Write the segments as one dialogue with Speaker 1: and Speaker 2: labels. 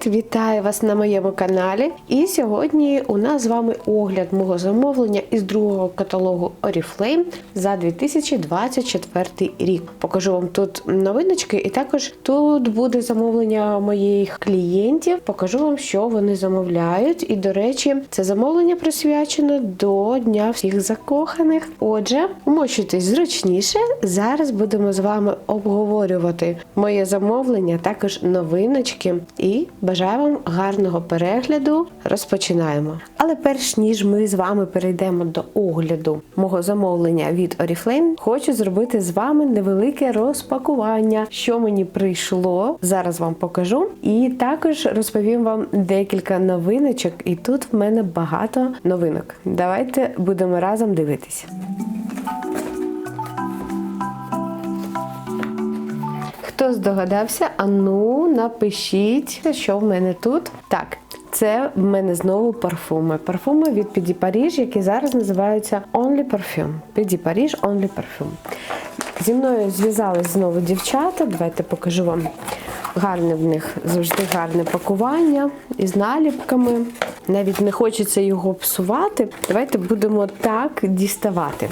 Speaker 1: Привіт! Вітаю вас на моєму каналі. І сьогодні у нас з вами огляд мого замовлення із другого каталогу Oriflame за 2024 рік. Покажу вам тут новиночки, і також тут буде замовлення моїх клієнтів. Покажу вам, що вони замовляють. І, до речі, це замовлення присвячено до Дня всіх закоханих. Отже, умощуйтесь зручніше. Зараз будемо з вами обговорювати моє замовлення, також новиночки. І бажаю вам гарного перегляду. Розпочинаємо. Але перш ніж ми з вами перейдемо до огляду мого замовлення від Oriflame, хочу зробити з вами невелике розпакування, що мені прийшло. Зараз вам покажу. І також розповім вам декілька новиночок. І тут в мене багато новинок. Давайте будемо разом дивитися. Хто здогадався, а ну напишіть, що в мене тут. Так, це в мене знову парфуми. Парфуми від Піді Паріж, які зараз називаються Only Perfume. Піді Паріж Only Perfume. Зі мною зв'язались знову дівчата. Давайте покажу вам гарне в них завжди гарне пакування із наліпками. Навіть не хочеться його псувати. Давайте будемо так діставати.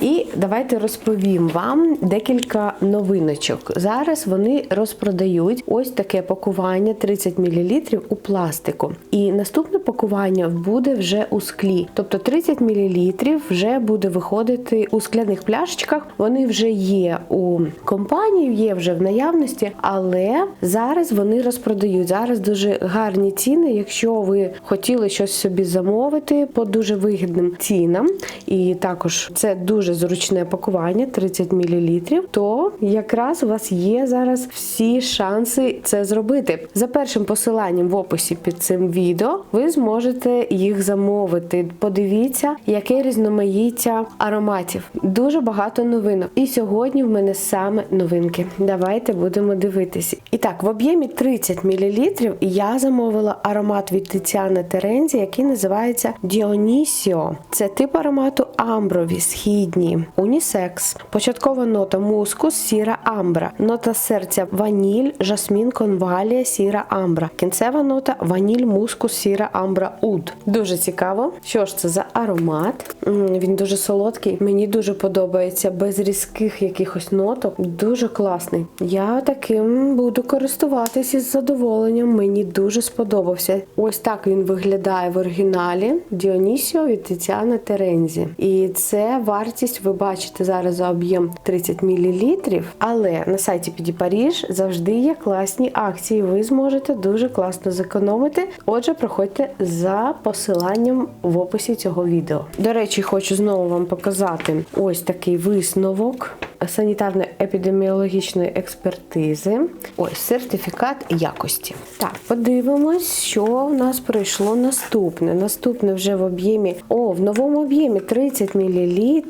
Speaker 1: І давайте розповім вам декілька новиночок. Зараз вони розпродають ось таке пакування 30 мл у пластику. І наступне пакування буде вже у склі. Тобто 30 мл вже буде виходити у скляних пляшечках. Вони вже є у компанії, є вже в наявності, але зараз вони розпродають. Зараз дуже гарні ціни. Якщо ви хотіли щось собі замовити по дуже вигідним цінам, і також це дуже зручне пакування 30 мл, то якраз у вас є зараз всі шанси це зробити. За першим посиланням в описі під цим відео ви зможете їх замовити. Подивіться, яке різноманіття ароматів. Дуже багато новинок. І сьогодні в мене саме новинки. Давайте будемо дивитися. І так, в об'ємі 30 мл я замовила аромат від Тетяни Терензі, який називається Діонісіо. Це тип аромату амброві, східні, унісекс. Початкова нота мускус, сіра амбра. Нота серця ваніль, жасмін, конвалія, сіра амбра. Кінцева нота ваніль, мускус, сіра амбра, уд. Дуже цікаво, що ж це за аромат. Він дуже солодкий. Мені дуже подобається, без різких якихось ноток. Дуже класний. Я таким буду користуватись із задоволенням. Мені дуже сподобався. Ось так він виглядає в оригіналі Діонісіо від Тетяни Терензі. І це вартість, ви бачите зараз за об'єм 30 мл. Але на сайті Піді Паріж завжди є класні акції. Ви зможете дуже класно зекономити. Отже, проходьте за посиланням в описі цього відео. До речі, хочу знову вам показати ось такий висновок санітарно-епідеміологічної експертизи. Ось сертифікат якості. Так, подивимось, що в нас прийшло наступне. Наступне вже в об'ємі. О, в новому об'ємі 30 мл.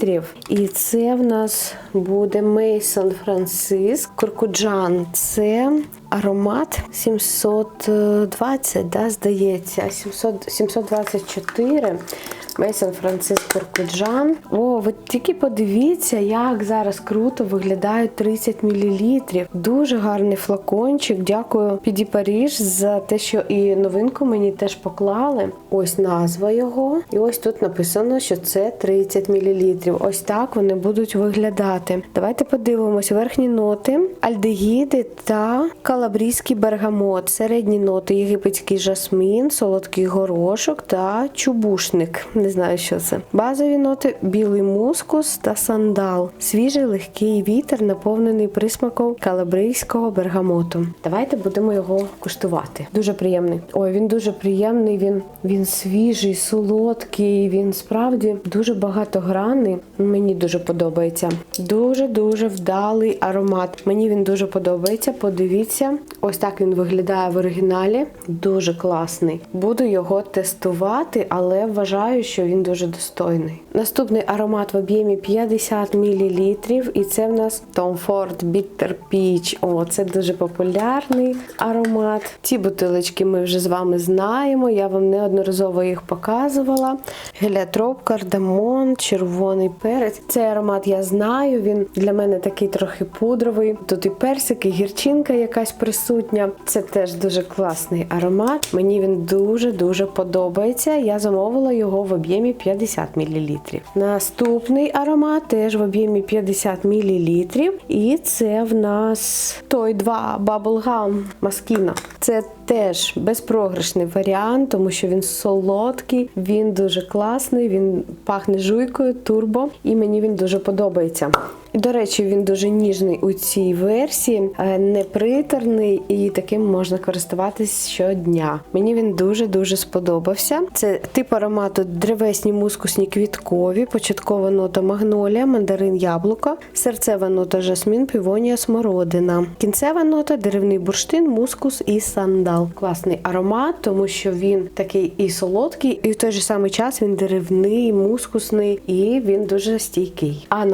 Speaker 1: І це в нас буде Мейсон Франциск Куркуджан. Це аромат 720, да, здається, 700, 724. Мейсон Франциск Куркуджан. О, ви тільки подивіться, як зараз круто виглядають 30 мл. Дуже гарний флакончик. Дякую Піді Паріж за те, що і новинку мені теж поклали. Ось назва його. І ось тут написано, що це 30 мл. Ось так вони будуть виглядати. Давайте подивимось верхні ноти, альдегіди та калабрійський бергамот. Середні ноти єгипетський жасмін, солодкий горошок та чубушник. Не знаю, що це. Базові ноти білий мускус та сандал. Свіжий легкий вітер, наповнений присмаком калабрійського бергамоту. Давайте будемо його куштувати. Дуже приємний. Ой, він дуже приємний. Він, він свіжий, солодкий. Він справді дуже багатогранний. Мені дуже подобається. Дуже дуже вдалий аромат. Мені він дуже подобається. Подивіться, ось так він виглядає в оригіналі. Дуже класний. Буду його тестувати, але вважаю, що він дуже достойний. Наступний аромат в об'ємі 50 мл, і це в нас Tom Ford Bitter Peach. О, це дуже популярний аромат. Ці бутилочки ми вже з вами знаємо. Я вам неодноразово їх показувала. Геліотроп, кардамон, червоний перець. Цей аромат я знаю. Він для мене такий трохи пудровий. Тут і персик, і гірчинка якась присутня. Це теж дуже класний аромат. Мені він дуже дуже подобається. Я замовила його в об'ємі 50 мл. Наступний аромат теж в об'ємі 50 мл. І це в нас той 2 Bubblegum Маскіна. Це теж безпрограшний варіант, тому що він солодкий, він дуже класний, він пахне жуйкою, турбо, і мені він дуже подобається. До речі, він дуже ніжний у цій версії, е, не приторний і таким можна користуватись щодня. Мені він дуже дуже сподобався. Це тип аромату древесні мускусні квіткові, початкова нота магнолія, мандарин яблуко, серцева нота жасмін, півонія, смородина. Кінцева нота деревний бурштин, мускус і сандал. Класний аромат, тому що він такий і солодкий, і в той же самий час він деревний, мускусний і він дуже стійкий. А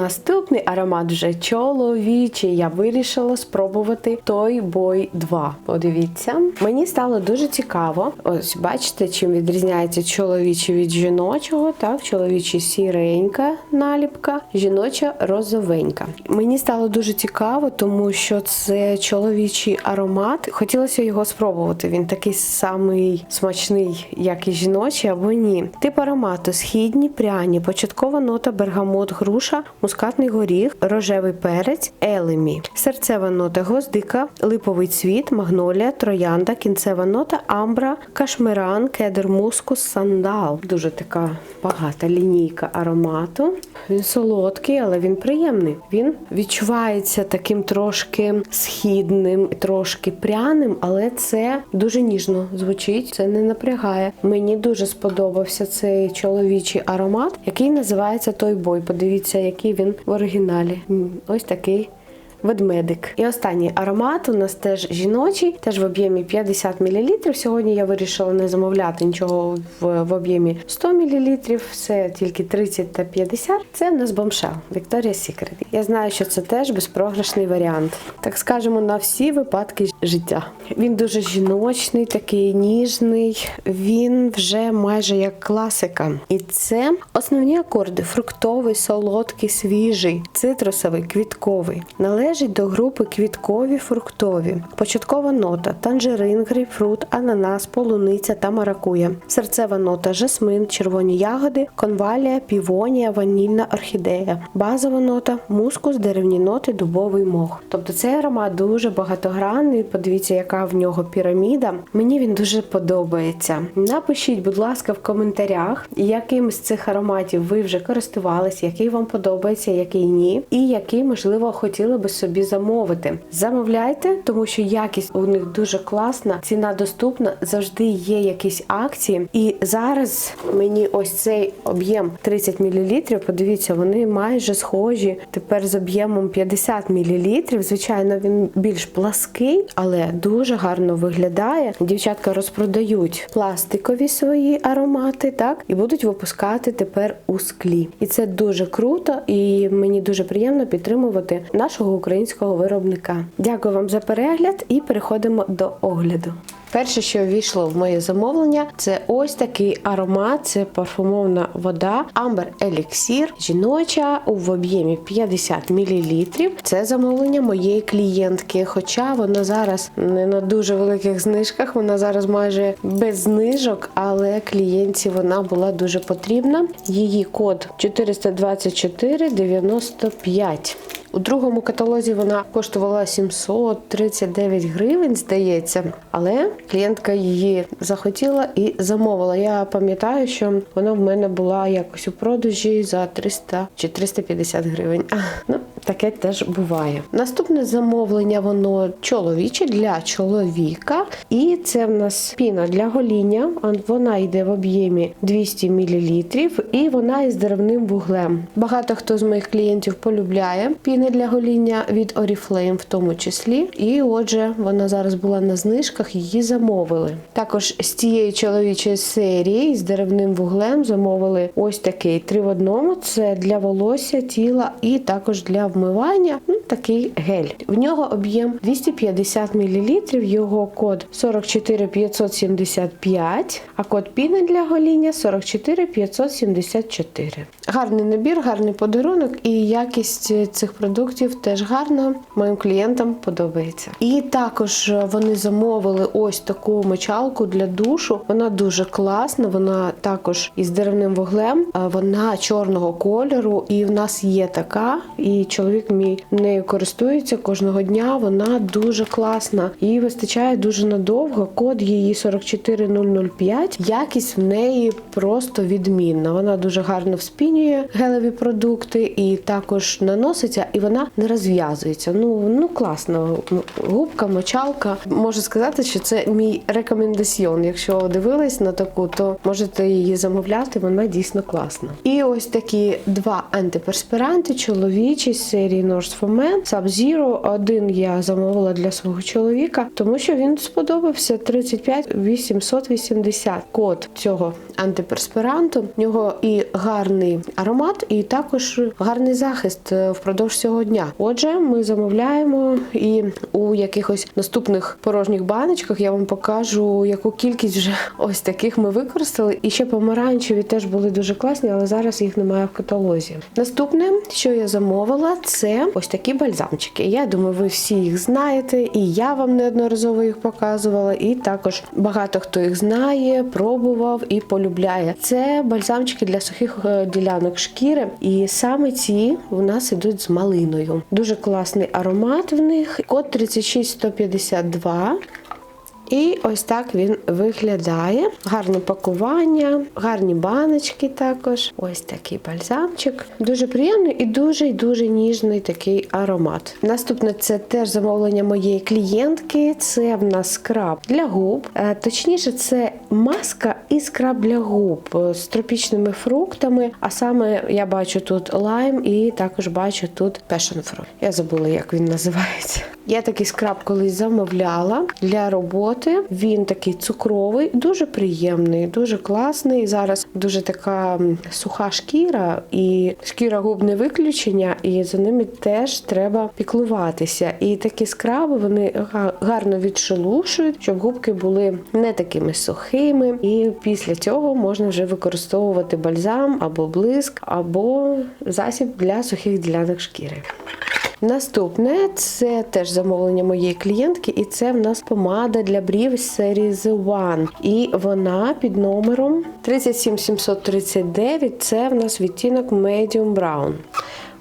Speaker 1: наступний аромат вже чоловічий. Я вирішила спробувати той бой 2. Подивіться, мені стало дуже цікаво. Ось бачите, чим відрізняється чоловічий від жіночого. Так, чоловічий сіренька наліпка, жіноча розовенька. Мені стало дуже цікаво, тому що це чоловічий аромат. Хотілося його спробувати. Він такий самий смачний, як і жіночий, або ні. Тип аромату східні, пряні, початкова нота бергамот, груша, мускатний горіх, рожевий перець, елемі, серцева нота гвоздика, липовий цвіт, магнолія, троянда, кінцева нота, амбра, кашмиран, кедр, мускус, сандал. Дуже така багата лінійка аромату. Він солодкий, але він приємний. Він відчувається таким трошки східним, трошки пряним, але це дуже ніжно звучить. Це не напрягає. Мені дуже сподобався цей чоловічий аромат, який називається Той бой. Подивіться, який він в оригіналі. М, Ось такий. Ведмедик. І останній аромат у нас теж жіночий, теж в об'ємі 50 мл. Сьогодні я вирішила не замовляти нічого в, в об'ємі 100 мл, все тільки 30 та 50. Це в нас бомшел Victoria's Secret. Я знаю, що це теж безпрограшний варіант. Так скажемо, на всі випадки життя. Він дуже жіночний, такий ніжний. Він вже майже як класика. І це основні акорди: фруктовий, солодкий, свіжий, цитрусовий, квітковий. Належить до групи квіткові фруктові. Початкова нота танжерин, грейпфрут, ананас, полуниця та маракуя. Серцева нота жасмин, червоні ягоди, конвалія, півонія, ванільна орхідея. Базова нота мускус, деревні ноти, дубовий мох. Тобто цей аромат дуже багатогранний. Подивіться, яка в нього піраміда. Мені він дуже подобається. Напишіть, будь ласка, в коментарях, яким з цих ароматів ви вже користувались, який вам подобається, який ні, і який, можливо, хотіли би собі замовити. Замовляйте, тому що якість у них дуже класна, ціна доступна, завжди є якісь акції. І зараз мені ось цей об'єм 30 мл, подивіться, вони майже схожі тепер з об'ємом 50 мл. Звичайно, він більш плаский, але дуже гарно виглядає. Дівчатка розпродають пластикові свої аромати, так, і будуть випускати тепер у склі. І це дуже круто, і мені дуже приємно підтримувати нашого українського виробника. Дякую вам за перегляд і переходимо до огляду. Перше, що ввійшло в моє замовлення, це ось такий аромат. Це парфумовна вода Amber Elixir, жіноча в об'ємі 50 мл. Це замовлення моєї клієнтки. Хоча вона зараз не на дуже великих знижках, вона зараз майже без знижок, але клієнтці вона була дуже потрібна. Її код 42495. У другому каталозі вона коштувала 739 гривень, здається, але клієнтка її захотіла і замовила. Я пам'ятаю, що вона в мене була якось у продажі за 300 чи 350 гривень. Ну, таке теж буває. Наступне замовлення воно чоловіче для чоловіка, і це в нас піна для гоління. Вона йде в об'ємі 200 мл і вона із деревним вуглем. Багато хто з моїх клієнтів полюбляє піни для гоління від Oriflame в тому числі. І отже, вона зараз була на знижках, її замовили. Також з цієї чоловічої серії з деревним вуглем замовили ось такий три в одному. Це для волосся, тіла і також для вмивання. Ну, такий гель. В нього об'єм 250 мл, його код 44575, а код піни для гоління 44574. Гарний набір, гарний подарунок і якість цих продуктів теж гарна. Моїм клієнтам подобається. І також вони замовили ось таку мочалку для душу. Вона дуже класна. Вона також із деревним вуглем. Вона чорного кольору, і в нас є така. І чоловік мій нею користується кожного дня. Вона дуже класна. Її вистачає дуже надовго. Код її 44005. Якість в неї просто відмінна. Вона дуже гарно вспінює гелеві продукти і також наноситься, і вона не розв'язується. Ну ну класно. Губка, мочалка. Можу сказати, що це мій рекомендаціон. Якщо дивились на таку, то можете її замовляти. Вона дійсно класна. І ось такі два антиперспіранти чоловічі з серії Nurse for Men. Sub-Zero. Один я замовила для свого чоловіка, тому що він сподобався 35 880 код цього антиперспіранту. В нього і гарний аромат, і також гарний захист е, впродовж цього дня. Отже, ми замовляємо і у якихось наступних порожніх баночках я вам покажу, яку кількість вже ось таких ми використали. І ще помаранчеві теж були дуже класні, але зараз їх немає в каталозі. Наступне, що я замовила, це ось такі бальзамчики. Я думаю, ви всі їх знаєте, і я вам неодноразово їх показувала, і також багато хто їх знає, пробував і полюбляє. Це бальзамчики для сухих е, ділянок шкіри, і саме ці у нас ідуть з малиною. Дуже класний аромат в них. Код 36152. І ось так він виглядає. Гарне пакування, гарні баночки також. Ось такий бальзамчик. Дуже приємний і дуже-дуже ніжний такий аромат. Наступне це теж замовлення моєї клієнтки. Це в нас скраб для губ. Е, Точніше, це маска і скраб для губ е, з тропічними фруктами. А саме я бачу тут лайм і також бачу тут passion fruit. Я забула, як він називається. Я такий скраб колись замовляла для роботи. Він такий цукровий, дуже приємний, дуже класний. Зараз дуже така суха шкіра, і шкіра губ не виключення, і за ними теж треба піклуватися. І такі скраби вони га- гарно відшелушують, щоб губки були не такими сухими. І після цього можна вже використовувати бальзам або блиск, або засіб для сухих ділянок шкіри. Наступне це теж замовлення моєї клієнтки, і це в нас помада для брів серії The One. І вона під номером 37739. Це в нас відтінок Medium Brown.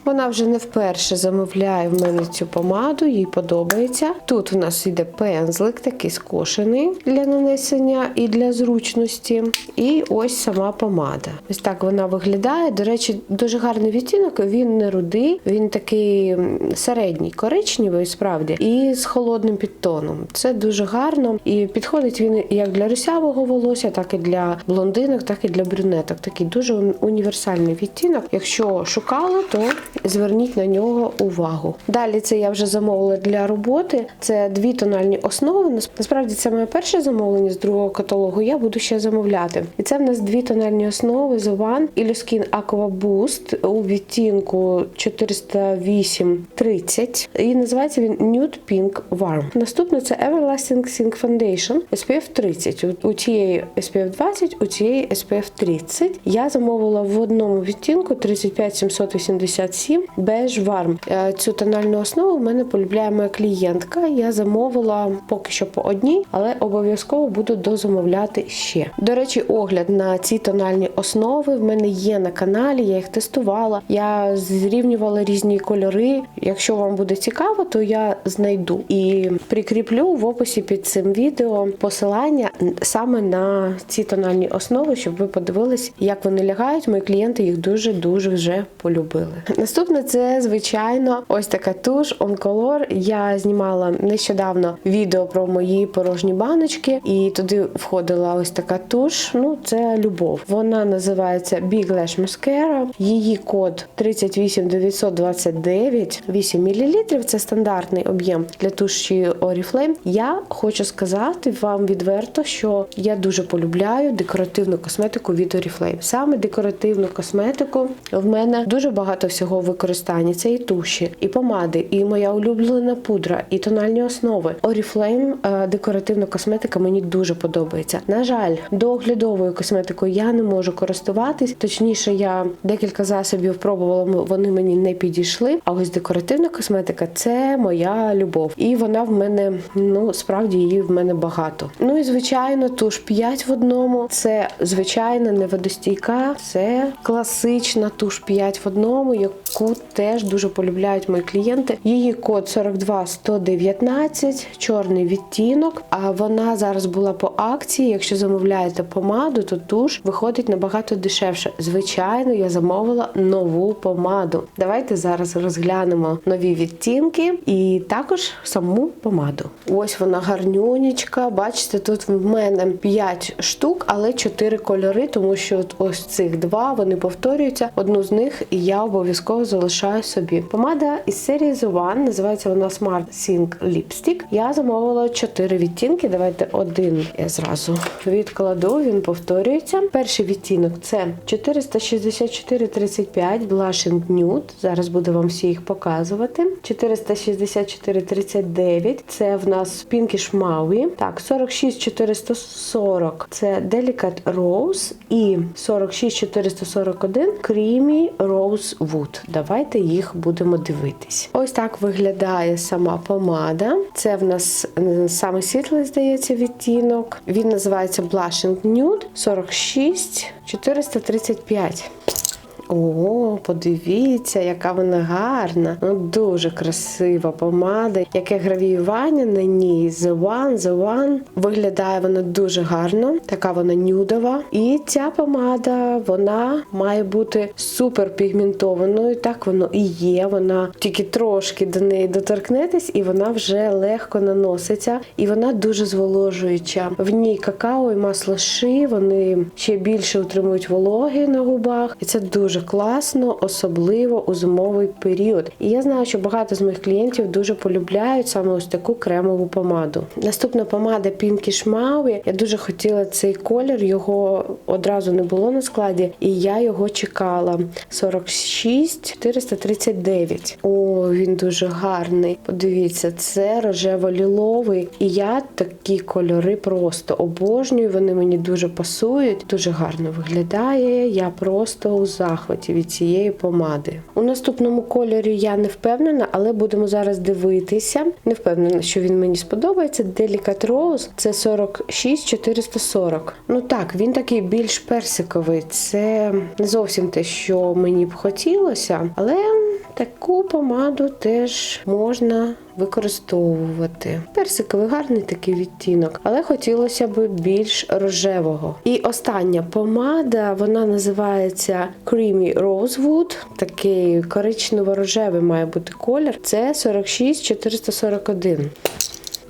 Speaker 1: Вона вже не вперше замовляє в мене цю помаду, їй подобається. Тут у нас йде пензлик, такий скошений для нанесення і для зручності. І ось сама помада. Ось так вона виглядає. До речі, дуже гарний відтінок. Він не рудий, він такий середній, коричневий, справді, і з холодним підтоном. Це дуже гарно. І підходить він як для русявого волосся, так і для блондинок, так і для брюнеток. Такий дуже універсальний відтінок. Якщо шукала, то зверніть на нього увагу. Далі це я вже замовила для роботи. Це дві тональні основи. Насправді це моє перше замовлення з другого каталогу. Я буду ще замовляти. І це в нас дві тональні основи The One Illuskin Aqua Boost у відтінку 408-30. І називається він Nude Pink Warm. Наступне це Everlasting Sink Foundation SPF 30. У- цієї SPF 20, у цієї SPF 30. Я замовила в одному відтінку 35787 Beige Warm. Цю тональну основу в мене полюбляє моя клієнтка. Я замовила поки що по одній, але обов'язково буду дозамовляти ще. До речі, огляд на ці тональні основи в мене є на каналі. Я їх тестувала. Я зрівнювала різні кольори. Якщо вам буде цікаво, то я знайду і прикріплю в описі під цим відео посилання саме на ці тональні основи, щоб ви подивились, як вони лягають. Мої клієнти їх дуже дуже вже полюбили. Наступне це, звичайно, ось така туш Color. Я знімала нещодавно відео про мої порожні баночки, і туди входила ось така туш. Ну, це любов. Вона називається Big Lash Mascara. Її код 38929, 8 мл. Це стандартний об'єм для туші Oriflame. Я хочу сказати вам відверто, що я дуже полюбляю декоративну косметику від Oriflame. Саме декоративну косметику в мене дуже багато всього в використанні. Це і туші, і помади, і моя улюблена пудра, і тональні основи. Е, декоративна косметика мені дуже подобається. На жаль, доглядовою косметикою я не можу користуватись. Точніше, я декілька засобів пробувала, вони мені не підійшли. А ось декоративна косметика це моя любов. І вона в мене, ну справді її в мене багато. Ну і звичайно, туш 5 в одному. Це звичайна не водостійка, це класична туш 5 в одному, яку теж дуже полюбляють мої клієнти. Її код 42119, чорний відтінок. А вона зараз була по акції. Якщо замовляєте помаду, то туш виходить набагато дешевше. Звичайно, я замовила нову помаду. Давайте зараз розглянемо нові відтінки і також саму помаду. Ось вона гарнюнічка. Бачите, тут в мене 5 штук, але 4 кольори, тому що от ось цих два вони повторюються. Одну з них я обов'язково залишаю собі. Помада із серії The One, називається вона Smart Sync Lipstick. Я замовила 4 відтінки. Давайте один я зразу відкладу. Він повторюється. Перший відтінок це 464,35 Blushing Nude. Зараз буду вам всі їх показувати. 464,39 це в нас Pinkish Maui. Так, 46440 це Delicate Rose і 46441 Creamy Rose Wood. Давайте їх будемо дивитись. Ось так виглядає сама помада. Це в нас е, саме світлий, здається, відтінок. Він називається Blushing Nude 46 435. О, подивіться, яка вона гарна. Ну, дуже красива помада. Яке гравіювання на ній. The One, The One. Виглядає вона дуже гарно. Така вона нюдова. І ця помада вона має бути супер пігментованою. Так воно і є. Вона тільки трошки до неї доторкнетесь, і вона вже легко наноситься. І вона дуже зволожуюча. В ній какао і масло ши, вони ще більше утримують вологи на губах. І це дуже класно, особливо у зимовий період. І я знаю, що багато з моїх клієнтів дуже полюбляють саме ось таку кремову помаду. Наступна помада Pinkish Maui. Я дуже хотіла цей колір, його одразу не було на складі, і я його чекала. 46 439. О, він дуже гарний. Подивіться, це рожево-ліловий. І я такі кольори просто обожнюю. Вони мені дуже пасують, дуже гарно виглядає. Я просто у захваті від цієї помади. У наступному кольорі я не впевнена, але будемо зараз дивитися. Не впевнена, що він мені сподобається. Delicate Rose це 46 440. Ну так, він такий більш персиковий. Це не зовсім те, що мені б хотілося, але таку помаду теж можна використовувати. Персиковий гарний такий відтінок, але хотілося б більш рожевого. І остання помада, вона називається Creamy Rosewood. Такий коричнево-рожевий має бути колір. Це 46 441.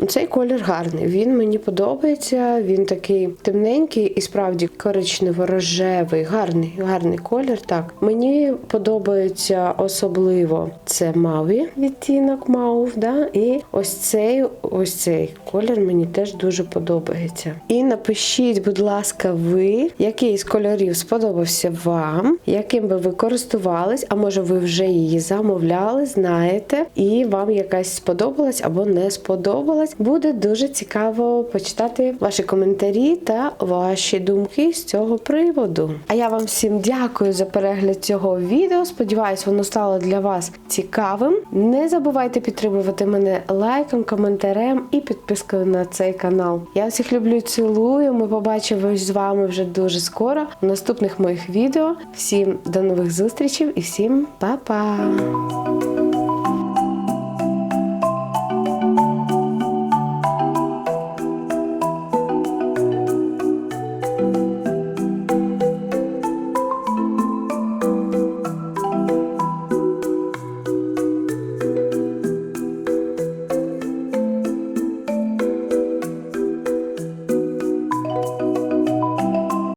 Speaker 1: Цей колір гарний. Він мені подобається. Він такий темненький і справді коричнево-рожевий. Гарний, гарний колір. Так мені подобається особливо це маві відтінок маув. Да? І ось цей, ось цей колір мені теж дуже подобається. І напишіть, будь ласка, ви, який з кольорів сподобався вам, яким би ви користувались, а може ви вже її замовляли, знаєте, і вам якась сподобалась або не сподобалась. Буде дуже цікаво почитати ваші коментарі та ваші думки з цього приводу. А я вам всім дякую за перегляд цього відео. Сподіваюсь, воно стало для вас цікавим. Не забувайте підтримувати мене лайком, коментарем і підпискою на цей канал. Я всіх люблю, цілую. Ми побачимось з вами вже дуже скоро в наступних моїх відео. Всім до нових зустрічей і всім па-па!